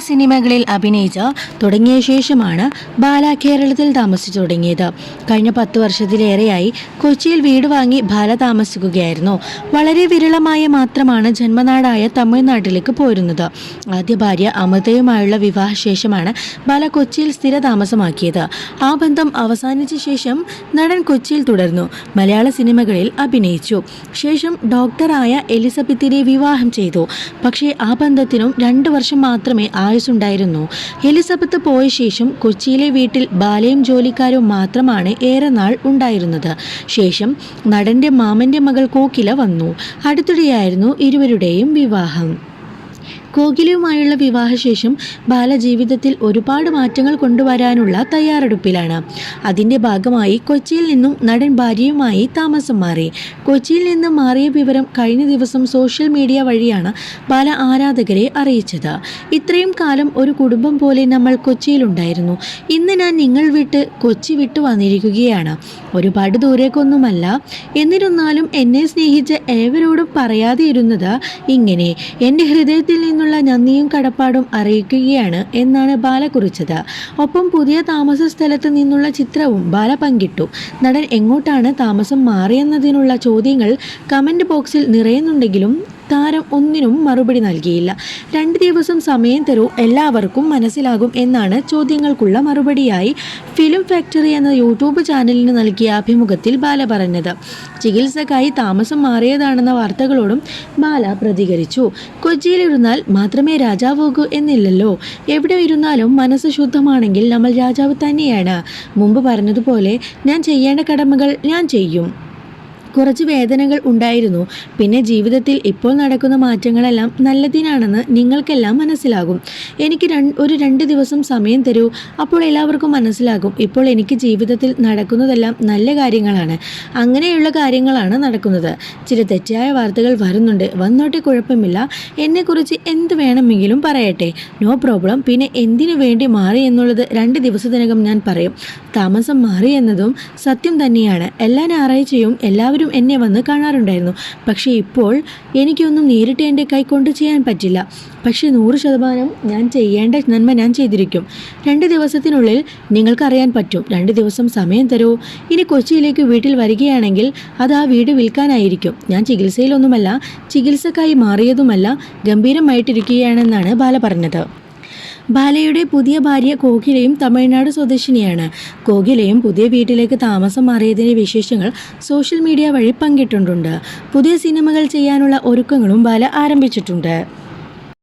സിനിമകളിൽ അഭിനയിച്ച് തുടങ്ങിയ ശേഷമാണ് ബാല കേരളത്തിൽ താമസിച്ചു തുടങ്ങിയത്. കഴിഞ്ഞ പത്ത് വർഷത്തിലേറെയായി കൊച്ചിയിൽ വീട് വാങ്ങി ബാല താമസിക്കുകയായിരുന്നു. വളരെ വിരളമായ മാത്രമാണ് ജന്മനാടായ തമിഴ്നാട്ടിലേക്ക് പോരുന്നത്. ആദ്യ ഭാര്യ അമൃതയുമായുള്ള വിവാഹശേഷമാണ് ബാല കൊച്ചിയിൽ സ്ഥിര താമസമാക്കിയത് ആ ബന്ധം അവസാനിച്ച ശേഷം നടൻ കൊച്ചിയിൽ തുടർന്നു. മലയാള സിനിമകളിൽ അഭിനയിച്ചു. ശേഷം ഡോക്ടറായ എലിസബത്തിനെ വിവാഹം ചെയ്തു. പക്ഷേ ആ ബന്ധത്തിനും രണ്ട് വർഷം മാത്രമേ ആയുസ്സുണ്ടായിരുന്നു. എലിസബത്ത് പോയ ശേഷം കൊച്ചിയിലെ വീട്ടിൽ ബാലയും ജോലിക്കാരും മാത്രമാണ് ഏറെ നാൾ ഉണ്ടായിരുന്നത്. ശേഷം നടന്റെ മാമന്റെ മകൾ കോക്കില വന്നു. അടുത്തിടെയായിരുന്നു ഇരുവരുടെയും വിവാഹം. കോകിലയുമായുള്ള വിവാഹശേഷം ബാലജീവിതത്തിൽ ഒരുപാട് മാറ്റങ്ങൾ കൊണ്ടുവരാനുള്ള തയ്യാറെടുപ്പിലാണ്. അതിന്റെ ഭാഗമായി കൊച്ചിയിൽ നിന്നും നടൻ ഭാര്യയുമായി താമസം മാറി. കൊച്ചിയിൽ നിന്ന് മാറിയ വിവരം കഴിഞ്ഞ ദിവസം സോഷ്യൽ മീഡിയ വഴിയാണ് ബാല ആരാധകരെ അറിയിച്ചത്. ഇത്രയും കാലം ഒരു കുടുംബം പോലെ നമ്മൾ കൊച്ചിയിലുണ്ടായിരുന്നു. ഇന്ന് ഞാൻ നിങ്ങൾ വിട്ട് കൊച്ചി വിട്ടു വന്നിരിക്കുകയാണ്. ഒരുപാട് ദൂരേക്കൊന്നുമല്ല. എന്നിരുന്നാലും എന്നെ സ്നേഹിച്ച ഏവരോടും പറയാതെ ഇരുന്നത് ഇങ്ങനെ. എന്റെ ഹൃദയത്തിൽ നിന്നുള്ള നന്ദിയും കടപ്പാടും അറിയിക്കുകയാണ് എന്നാണ് ബാല കുറിച്ചത്. ഒപ്പം പുതിയ താമസ സ്ഥലത്ത് നിന്നുള്ള ചിത്രവും ബാല പങ്കിട്ടു. നടൻ എങ്ങോട്ടാണ് താമസം മാറിയെന്നതിനുള്ള ചോദ്യങ്ങൾ കമന്റ് ബോക്സിൽ നിറയുന്നുണ്ടെങ്കിലും താരം ഒന്നിനും മറുപടി നൽകിയില്ല. രണ്ട് ദിവസം സമയം തരൂ എല്ലാവർക്കും മനസ്സിലാകും എന്നാണ് ചോദ്യങ്ങൾക്കുള്ള മറുപടിയായി ഫിലിം ഫാക്ടറി എന്ന യൂട്യൂബ് ചാനലിന് നൽകിയ അഭിമുഖത്തിൽ ബാല പറഞ്ഞത്. ചികിത്സക്കായി താമസം മാറിയതാണെന്ന വാർത്തകളോടും ബാല പ്രതികരിച്ചു. കൊച്ചിയിലിരുന്നാൽ മാത്രമേ രാജാവാകൂ എന്നില്ലല്ലോ. എവിടെ ഇരുന്നാലും മനസ്സ് ശുദ്ധമാണെങ്കിൽ നമ്മൾ രാജാവ് തന്നെയാണ്. മുമ്പ് പറഞ്ഞതുപോലെ ഞാൻ ചെയ്യേണ്ട കടമകൾ ഞാൻ ചെയ്യും. കുറച്ച് വേദനകൾ ഉണ്ടായിരുന്നു. പിന്നെ ജീവിതത്തിൽ ഇപ്പോൾ നടക്കുന്ന മാറ്റങ്ങളെല്ലാം നല്ലതിനാണെന്ന് നിങ്ങൾക്കെല്ലാം മനസ്സിലാകും. എനിക്ക് ഒരു രണ്ട് ദിവസം സമയം തരൂ. അപ്പോൾ എല്ലാവർക്കും മനസ്സിലാകും. ഇപ്പോൾ എനിക്ക് ജീവിതത്തിൽ നടക്കുന്നതെല്ലാം നല്ല കാര്യങ്ങളാണ്. അങ്ങനെയുള്ള കാര്യങ്ങളാണ് നടക്കുന്നത്. ചില തെറ്റായ വാർത്തകൾ വരുന്നുണ്ട്. വന്നോട്ടെ കുഴപ്പമില്ല. എന്നെക്കുറിച്ച് എന്ത് വേണമെങ്കിലും പറയട്ടെ. No problem. പിന്നെ എന്തിനു വേണ്ടി മാറി എന്നുള്ളത് രണ്ട് ദിവസത്തിനകം ഞാൻ പറയും. താമസം മാറി എന്നതും സത്യം തന്നെയാണ്. എല്ലാ ഞായറാഴ്ചയും എല്ലാവരും എന്നെ വന്ന് കാണാറുണ്ടായിരുന്നു. പക്ഷേ ഇപ്പോൾ എനിക്കൊന്നും നേരിട്ട് എന്റെ കൈകൊണ്ട് ചെയ്യാൻ പറ്റില്ല. പക്ഷേ നൂറ് ശതമാനം ഞാൻ ചെയ്യേണ്ട നന്മ ഞാൻ ചെയ്തിരിക്കും. രണ്ട് ദിവസത്തിനുള്ളിൽ നിങ്ങൾക്കറിയാൻ പറ്റും. രണ്ട് ദിവസം സമയം തരൂ. ഇനി കൊച്ചിയിലേക്ക് വീട്ടിൽ വരികയാണെങ്കിൽ അത് ആ വീട് വിൽക്കാനായിരിക്കും. ഞാൻ ചികിത്സയിലൊന്നുമല്ല ചികിത്സക്കായി മാറിയതുമല്ല ഗംഭീരമായിട്ടിരിക്കുകയാണെന്നാണ് ബാല പറഞ്ഞത്. ബാലയുടെ പുതിയ ഭാര്യ കോകിലയും തമിഴ്നാട് സ്വദേശിനിയാണ്. കോകിലയും പുതിയ വീട്ടിലേക്ക് താമസം മാറിയതിന്റെ വിശേഷങ്ങൾ സോഷ്യൽ മീഡിയ വഴി പങ്കിട്ടിട്ടുണ്ട് പുതിയ സിനിമകൾ ചെയ്യാനുള്ള ഒരുക്കങ്ങളും ബാല ആരംഭിച്ചിട്ടുണ്ട്.